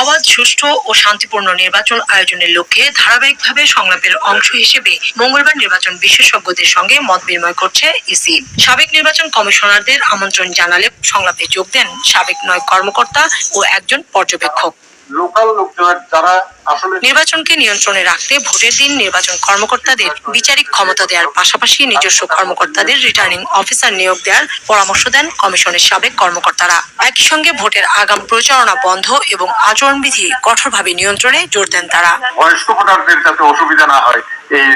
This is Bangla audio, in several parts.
অবাধ, সুষ্ঠু ও শান্তিপূর্ণ নির্বাচন আয়োজনের লক্ষ্যে ধারাবাহিকভাবে সংলাপের অংশ হিসেবে মঙ্গলবার নির্বাচন বিশেষজ্ঞদের সঙ্গে মত বিনিময় করছে ইসি। সাবেক নির্বাচন কমিশনারদের আমন্ত্রণ জানালে সংলাপে যোগ দেন সাবেক নয় কর্মকর্তা ও একজন পর্যবেক্ষক। লোকাল লোকজনের যারা নির্বাচনকে নিয়ন্ত্রণে রাখতে ভোটের দিন নির্বাচন কর্মকর্তাদের বিচারিক ক্ষমতা দেওয়ার পাশাপাশি নিজস্ব কর্মকর্তাদের রিটার্নিং অফিসার নিয়োগ দেওয়ার পরামর্শ দেন কমিশনের সাবেক কর্মকর্তারা। একই সঙ্গে ভোটের আগাম প্রচারণা বন্ধ এবং আচরণবিধি কঠোরভাবে নিয়ন্ত্রণে জোর দেন তারা। বয়স্ক ভোটারদের যাতে অসুবিধা না হয় এই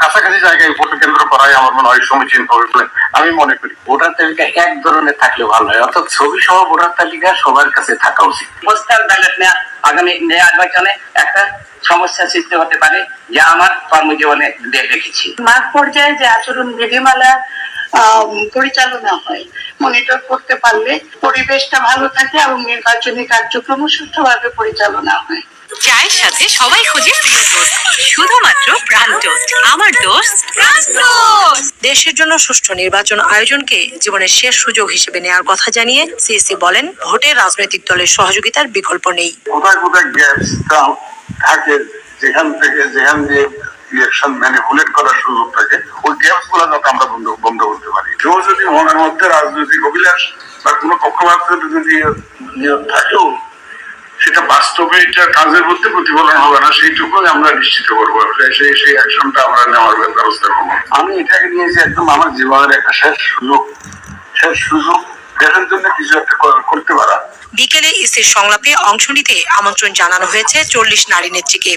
কাছাকাছি জায়গায় ভোট কেন্দ্র করাই আমার মনে হয় সমীচীন হবে বলে আমি মনে করি। ভোটার তালিকা এক ধরনের থাকলে ভালো হয় অর্থাৎ ছবি সহ ভোটার তালিকা সবার কাছে থাকা উচিত। পোস্টাল ব্যালট নেওয়া আগামী নির্বাচনে একটা সমস্যা সৃষ্টি হতে পারে যা আমার কর্মজীবনে দেখেছি। মাঠ পর্যায়ে যে আচরণ বিধিমালা পরিচালনা হয় মনিটর করতে পারলে পরিবেশটা ভালো থাকে এবং নির্বাচনী কার্যক্রম সুষ্ঠুভাবে পরিচালনা হয়। চায়ের সাথে সবাই খুঁজে প্রিয় টোস্ট শুধুমাত্র প্রাণ আমার প্রাণ টোস্ট দেশের জন্য সুষ্ঠু নির্বাচন আয়োজনকে জীবনের শেষ সুযোগ হিসেবে নেওয়ার কথা জানিয়ে সিএসি বলেন ভোটে রাজনৈতিক দলের সহযোগিতার বিকল্প নেই। কোথায় কোথায় গ্যাপস থাকে যেখান থেকে যেখান দিয়ে ইলেকশন ম্যানিপুলেট করার সুযোগ থাকে ওই গ্যাপসগুলো যাতে আমরা বন্ধ বন্ধ করতে পারি। কেউ যদি মনের মধ্যে রাজনৈতিক অভিলাষ বা কোনো পক্ষপাত যদি নিয়োগ থাকেও সেটা বাস্তবে এটা কাজের মধ্যে প্রতিফলন হবে না সেইটুকু আমরা নিশ্চিত করব সেই- সেই সেই অ্যাকশনটা আমরা নেওয়ার ব্যবস্থা করব আমি এটাকে নিয়েছি একদম আমার জীবনের একটা শেষ সুযোগ শেষ সুযোগ দেশের জন্য কিছু একটা করতে পারা বিকেলে ইসির সংলাপে অংশ নিতে আমন্ত্রণ জানানো হয়েছে চল্লিশ নারী নেত্রীকে